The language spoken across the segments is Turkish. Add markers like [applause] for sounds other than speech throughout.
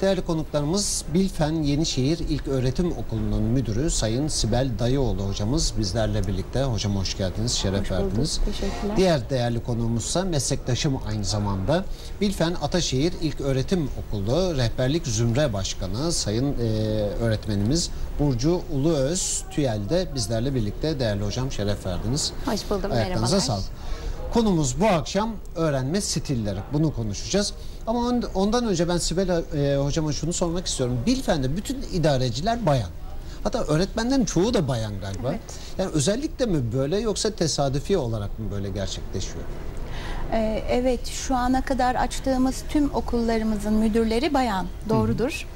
Değerli konuklarımız Bilfen Yenişehir İlk Öğretim Okulu'nun müdürü Sayın Sibel Dayıoğlu hocamız bizlerle birlikte. Hocam hoş geldiniz, şeref Hoş bulduk, verdiniz. teşekkürler. Diğer değerli konuğumuzsa meslektaşım aynı zamanda. Bilfen Ataşehir İlk Öğretim Okulu Rehberlik Zümre Başkanı Sayın e, öğretmenimiz Burcu Uluöz Tüyel de bizlerle birlikte değerli hocam şeref verdiniz. Hoş buldum, Ayaklarınıza merhabalar. sağlık. Konumuz bu akşam öğrenme stilleri. Bunu konuşacağız. Ama on- ondan önce ben Sibel e, hocama şunu sormak istiyorum. Bilfen'de bütün idareciler bayan. Hatta öğretmenlerin çoğu da bayan galiba. Evet. Yani özellikle mi böyle yoksa tesadüfi olarak mı böyle gerçekleşiyor? Ee, evet, şu ana kadar açtığımız tüm okullarımızın müdürleri bayan, doğrudur.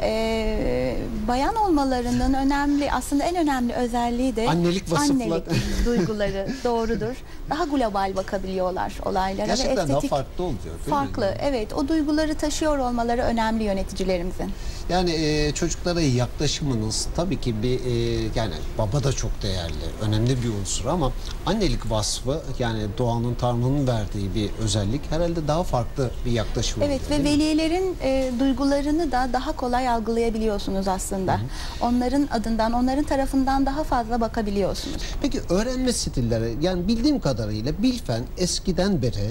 Ee, bayan olmalarının önemli, aslında en önemli özelliği de Annelik vasıfları. annelik duyguları, [laughs] doğrudur. Daha global bakabiliyorlar olaylara Gerçekten ve daha estetik. farklı oluyor. mi? Farklı, evet. O duyguları taşıyor olmaları önemli yöneticilerimizin. Yani e, çocuklara yaklaşımınız tabii ki bir e, yani baba da çok değerli, önemli bir unsur ama annelik vasfı yani doğanın Tanrı'nın verdiği bir özellik herhalde daha farklı bir yaklaşım Evet oluyor, ve velilerin e, duygularını da daha kolay algılayabiliyorsunuz aslında. Onların adından, onların tarafından daha fazla bakabiliyorsunuz. Peki öğrenme stilleri yani bildiğim kadarıyla Bilfen eskiden beri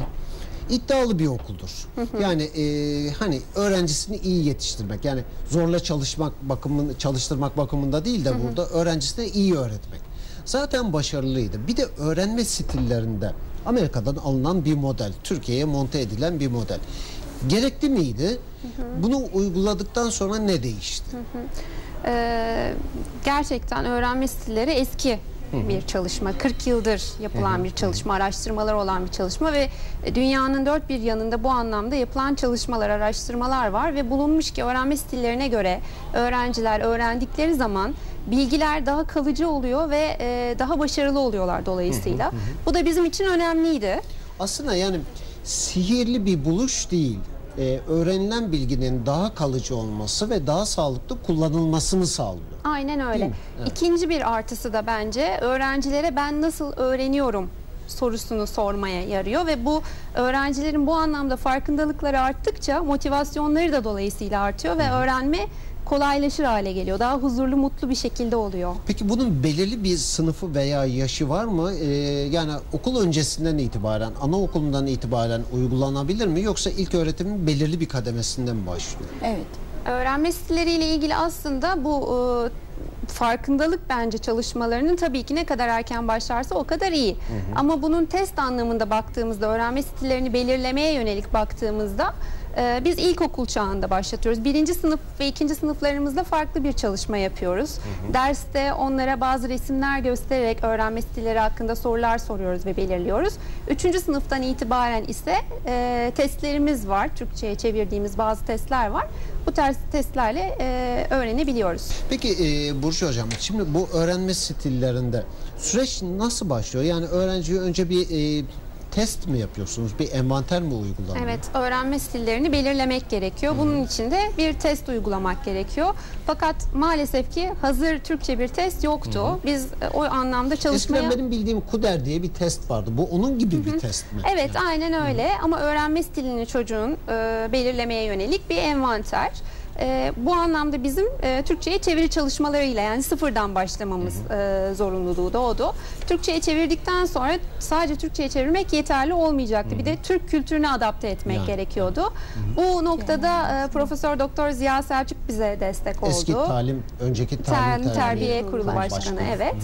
iddialı bir okuldur. Yani e, hani öğrencisini iyi yetiştirmek yani zorla çalışmak bakımın çalıştırmak bakımında değil de burada öğrencisine iyi öğretmek. Zaten başarılıydı. Bir de öğrenme stillerinde Amerika'dan alınan bir model, Türkiye'ye monte edilen bir model. Gerekli miydi? Bunu uyguladıktan sonra ne değişti? Ee, gerçekten öğrenme stilleri eski bir çalışma. 40 yıldır yapılan bir çalışma, araştırmalar olan bir çalışma ve dünyanın dört bir yanında bu anlamda yapılan çalışmalar, araştırmalar var ve bulunmuş ki öğrenme stillerine göre öğrenciler öğrendikleri zaman bilgiler daha kalıcı oluyor ve e, daha başarılı oluyorlar dolayısıyla. Bu da bizim için önemliydi. Aslında yani sihirli bir buluş değil. Ee, öğrenilen bilginin daha kalıcı olması ve daha sağlıklı kullanılmasını sağlıyor. Aynen öyle. Evet. İkinci bir artısı da bence öğrencilere ben nasıl öğreniyorum sorusunu sormaya yarıyor ve bu öğrencilerin bu anlamda farkındalıkları arttıkça motivasyonları da dolayısıyla artıyor ve öğrenme kolaylaşır hale geliyor. Daha huzurlu, mutlu bir şekilde oluyor. Peki bunun belirli bir sınıfı veya yaşı var mı? Ee, yani okul öncesinden itibaren, anaokulundan itibaren uygulanabilir mi? Yoksa ilk öğretimin belirli bir kademesinden mi başlıyor? Evet. Öğrenme stilleriyle ilgili aslında bu e, farkındalık bence çalışmalarının tabii ki ne kadar erken başlarsa o kadar iyi. Ama bunun test anlamında baktığımızda, öğrenme stillerini belirlemeye yönelik baktığımızda e, biz ilkokul çağında başlatıyoruz. Birinci sınıf ve ikinci sınıflarımızda farklı bir çalışma yapıyoruz. Derste onlara bazı resimler göstererek öğrenme stilleri hakkında sorular soruyoruz ve belirliyoruz. Üçüncü sınıftan itibaren ise e, testlerimiz var. Türkçe'ye çevirdiğimiz bazı testler var. Bu tarz testlerle e, öğrenebiliyoruz. Peki e, Burcu Hocam, şimdi bu öğrenme stillerinde süreç nasıl başlıyor? Yani öğrenciye önce bir e, test mi yapıyorsunuz? Bir envanter mi uygulanıyor? Evet, öğrenme stillerini belirlemek gerekiyor. Bunun için de bir test uygulamak gerekiyor. Fakat maalesef ki hazır Türkçe bir test yoktu. Biz e, o anlamda çalışmaya... Eskiden benim bildiğim KUDER diye bir test vardı. Bu onun gibi bir test mi? Evet aynen öyle ama öğrenme stilini çocuğun e, belirlemeye yönelik bir envanter. E, bu anlamda bizim e, Türkçe'ye çeviri çalışmalarıyla yani sıfırdan başlamamız e, zorunluluğu doğdu. Türkçe'ye çevirdikten sonra sadece Türkçe'ye çevirmek yeterli olmayacaktı. Bir de Türk kültürüne adapte etmek Yani. gerekiyordu. Bu noktada e, Profesör Doktor Ziya Selçuk bize destek oldu. Eski talim, önceki talim Terbiye, terbiye Kurulu Kurulu Başkanı, evet.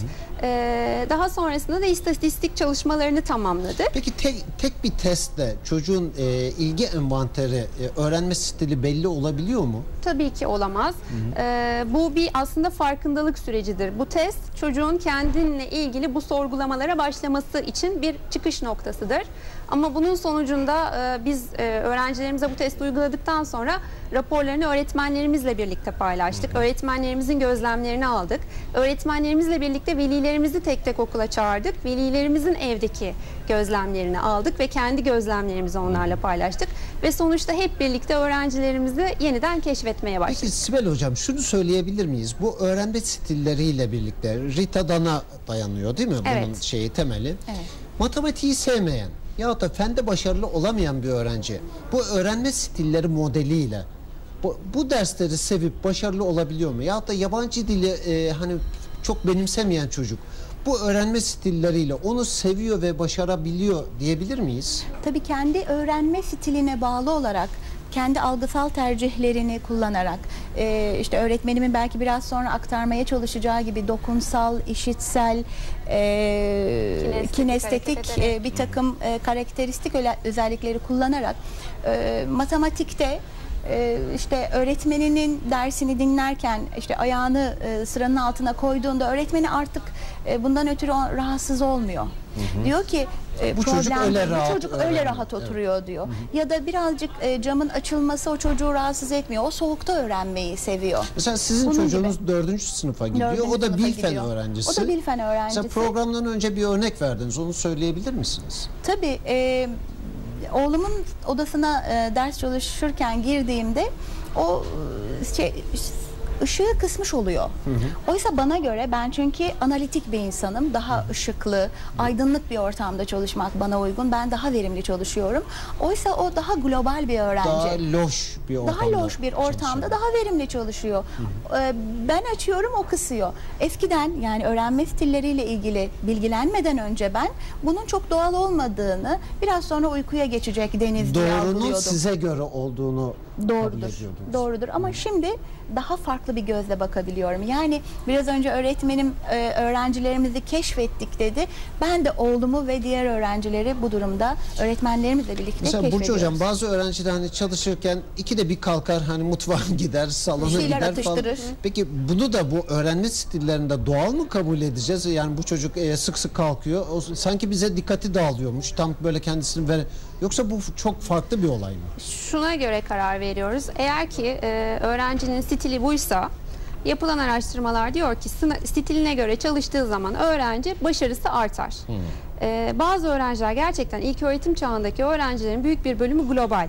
Ee, daha sonrasında da istatistik çalışmalarını tamamladı. Peki tek, tek bir testte çocuğun e, ilgi envanteri, e, öğrenme stili belli olabiliyor mu? Tabii ki olamaz. Ee, bu bir aslında farkındalık sürecidir. Bu test çocuğun kendinle ilgili bu sorgulamalara başlaması için bir çıkış noktasıdır. Ama bunun sonucunda e, biz e, öğrencilerimize bu testi uyguladıktan sonra raporlarını öğretmenlerimizle birlikte paylaştık. Öğretmenlerimizin gözlemlerini aldık. Öğretmenlerimizle birlikte velilerimizi tek tek okula çağırdık. Velilerimizin evdeki gözlemlerini aldık ve kendi gözlemlerimizi onlarla paylaştık. Ve sonuçta hep birlikte öğrencilerimizi yeniden keşfetmeye başladık. Peki Sibel Hocam şunu söyleyebilir miyiz? Bu öğrenme stilleriyle birlikte Rita Dan'a dayanıyor değil mi? Bunun Evet. şeyi temeli. Evet. Matematiği sevmeyen ya da fende başarılı olamayan bir öğrenci bu öğrenme stilleri modeliyle bu, bu dersleri sevip başarılı olabiliyor mu? Ya da yabancı dili e, hani çok benimsemeyen çocuk bu öğrenme stilleriyle onu seviyor ve başarabiliyor diyebilir miyiz? Tabii kendi öğrenme stiline bağlı olarak kendi algısal tercihlerini kullanarak e, işte öğretmenimin belki biraz sonra aktarmaya çalışacağı gibi dokunsal, işitsel, e, Kinestetik kinestetik e, bir takım e, karakteristik özellikleri kullanarak e, matematikte e, işte öğretmeninin dersini dinlerken işte ayağını e, sıranın altına koyduğunda öğretmeni artık e, bundan ötürü rahatsız olmuyor. Diyor ki e, Bu çocuk problem öyle değil, bu rahat çocuk öyle rahat Evet. oturuyor diyor. Ya da birazcık e, camın açılması o çocuğu rahatsız etmiyor. O soğukta öğrenmeyi seviyor. Mesela sizin Bunun çocuğunuz dördüncü sınıfa gidiyor. Dördüncü o da Bilfen gidiyor. öğrencisi. O da Bilfen öğrencisi. Mesela programdan önce bir örnek verdiniz. Onu söyleyebilir misiniz? Tabii e, oğlumun odasına e, ders çalışırken girdiğimde o e, şey ışığı kısmış oluyor. Oysa bana göre ben çünkü analitik bir insanım. Daha ışıklı, aydınlık bir ortamda çalışmak bana uygun. Ben daha verimli çalışıyorum. Oysa o daha global bir öğrenci. Daha loş bir ortamda. Daha loş bir ortamda daha verimli çalışıyor. Ee, Ben açıyorum o kısıyor. Eskiden yani öğrenme stilleriyle ilgili bilgilenmeden önce ben bunun çok doğal olmadığını biraz sonra uykuya geçecek deniz diye Doğrunun size göre olduğunu Doğrudur. Doğrudur ama şimdi daha farklı bir gözle bakabiliyorum. Yani biraz önce öğretmenim e, öğrencilerimizi keşfettik dedi. Ben de oğlumu ve diğer öğrencileri bu durumda öğretmenlerimizle birlikte Mesela Burcu keşfediyoruz. Hocam bazı öğrenciler hani çalışırken iki de bir kalkar hani mutfağa [laughs] gider, salona gider atıştırır. falan. Peki bunu da bu öğrenme stillerinde doğal mı kabul edeceğiz? Yani bu çocuk e, sık sık kalkıyor. O, sanki bize dikkati dağılıyormuş. Tam böyle kendisini ver. Yoksa bu çok farklı bir olay mı? Şuna göre karar veriyoruz. Eğer ki e, öğrencinin stili buysa yapılan araştırmalar diyor ki stiline göre çalıştığı zaman öğrenci başarısı artar. E, bazı öğrenciler gerçekten ilk öğretim çağındaki öğrencilerin büyük bir bölümü global.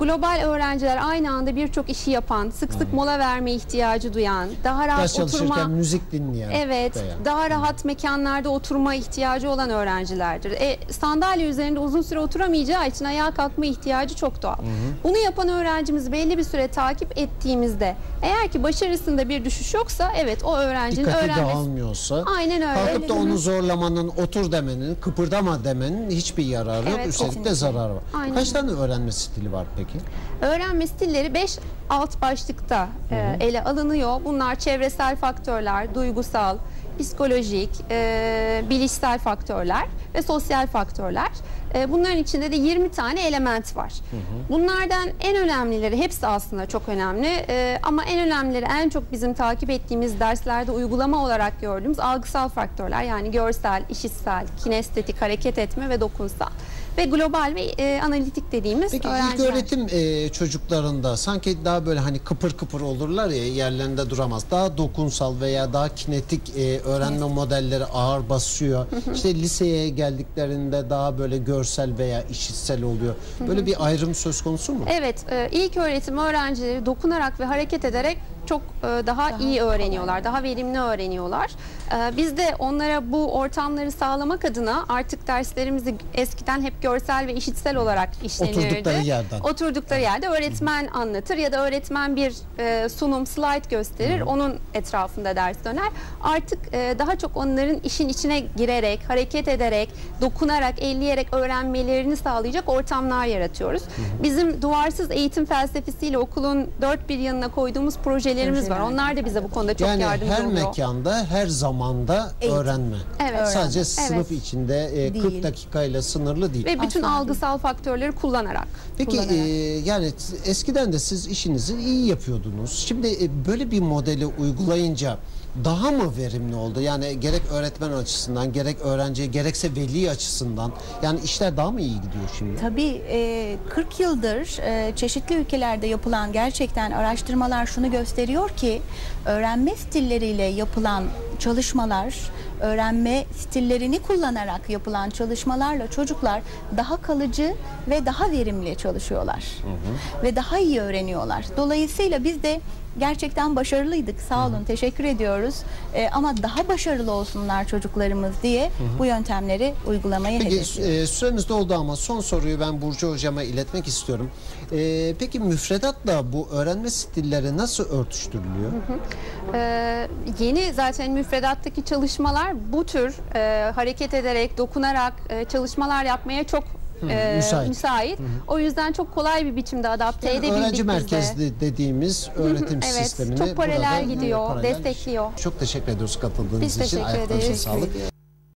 Global öğrenciler aynı anda birçok işi yapan, sık sık mola verme ihtiyacı duyan, daha rahat Ders oturma müzik dinleyen. Evet, de yani. daha rahat mekanlarda oturma ihtiyacı olan öğrencilerdir. E, sandalye üzerinde uzun süre oturamayacağı için ayağa kalkma ihtiyacı çok doğal. Bunu yapan öğrencimizi belli bir süre takip ettiğimizde eğer ki başarısında bir düşüş yoksa evet o öğrencinin Dikkati öğrenmesi dağılmıyorsa Aynen öyle. kalkıp da onu zorlamanın, otur demenin, kıpırdama demenin hiçbir yararı yok. Evet, Üstelik de zararı var. Aynen. Kaç tane öğrenme stili var peki? Öğrenme stilleri 5 alt başlıkta e, ele alınıyor. Bunlar çevresel faktörler, duygusal, psikolojik, e, bilişsel faktörler ve sosyal faktörler. E, bunların içinde de 20 tane element var. Bunlardan en önemlileri, hepsi aslında çok önemli e, ama en önemlileri en çok bizim takip ettiğimiz derslerde uygulama olarak gördüğümüz algısal faktörler yani görsel, işitsel, kinestetik, hareket etme ve dokunsal ve global ve e, analitik dediğimiz Peki ilk öğrenciler. öğretim e, çocuklarında sanki daha böyle hani kıpır kıpır olurlar ya yerlerinde duramaz. Daha dokunsal veya daha kinetik e, öğrenme modelleri ağır basıyor. işte liseye geldiklerinde daha böyle görsel veya işitsel oluyor. Böyle bir ayrım söz konusu mu? Evet, e, ilk öğretim öğrencileri dokunarak ve hareket ederek çok e, daha, iyi öğreniyorlar, daha verimli öğreniyorlar. E, Biz de onlara bu ortamları sağlamak adına artık derslerimizi eskiden hep görsel ve işitsel olarak işlenirdi. Oturdukları yerden. Oturdukları yerde öğretmen anlatır ya da öğretmen bir e, sunum, slide gösterir, onun etrafında ders döner. Artık daha çok onların işin içine girerek, hareket ederek, dokunarak, elleyerek öğrenmelerini sağlayacak ortamlar yaratıyoruz. Bizim duvarsız eğitim felsefesiyle okulun dört bir yanına koyduğumuz projelerimiz var. Onlar da bize bu konuda çok yani yardımcı her oluyor. mekanda, her zamanda Eğitim. öğrenme. Evet. Sadece Evet. sınıf içinde e, 40 Değil. dakikayla sınırlı değil. Ve bütün Asla algısal faktörleri kullanarak. Peki kullanarak. e, yani eskiden de siz işinizi iyi yapıyordunuz. Şimdi e, böyle bir modeli uygulayınca daha mı verimli oldu? Yani gerek öğretmen açısından, gerek öğrenci, gerekse veli açısından. Yani işler daha mı iyi gidiyor şimdi? Tabii e, 40 yıldır e, çeşitli ülkelerde yapılan gerçekten araştırmalar şunu gösteriyor ki öğrenme stilleriyle yapılan çalışmalar, öğrenme stillerini kullanarak yapılan çalışmalarla çocuklar daha kalıcı ve daha verimli çalışıyorlar. Ve daha iyi öğreniyorlar. Dolayısıyla biz de gerçekten başarılıydık. Sağ olun, teşekkür ediyoruz. E, ama daha başarılı olsunlar çocuklarımız diye bu yöntemleri uygulamayı Peki hedefliyoruz. e, süremiz doldu ama son soruyu ben Burcu hocama iletmek istiyorum. E, peki müfredatla bu öğrenme stilleri nasıl örtüştürülüyor? Ee, yeni zaten müfredattaki çalışmalar bu tür e, hareket ederek, dokunarak e, çalışmalar yapmaya çok e, müsait. müsait. O yüzden çok kolay bir biçimde adapte Yani edebildik öğrenci biz de. merkezli dediğimiz öğretim evet, sistemini çok paralel gidiyor, paralel. destekliyor. Çok teşekkür ediyoruz katıldığınız Biz için. teşekkür Ayaklarınıza ederiz. sağlık. Teşekkür.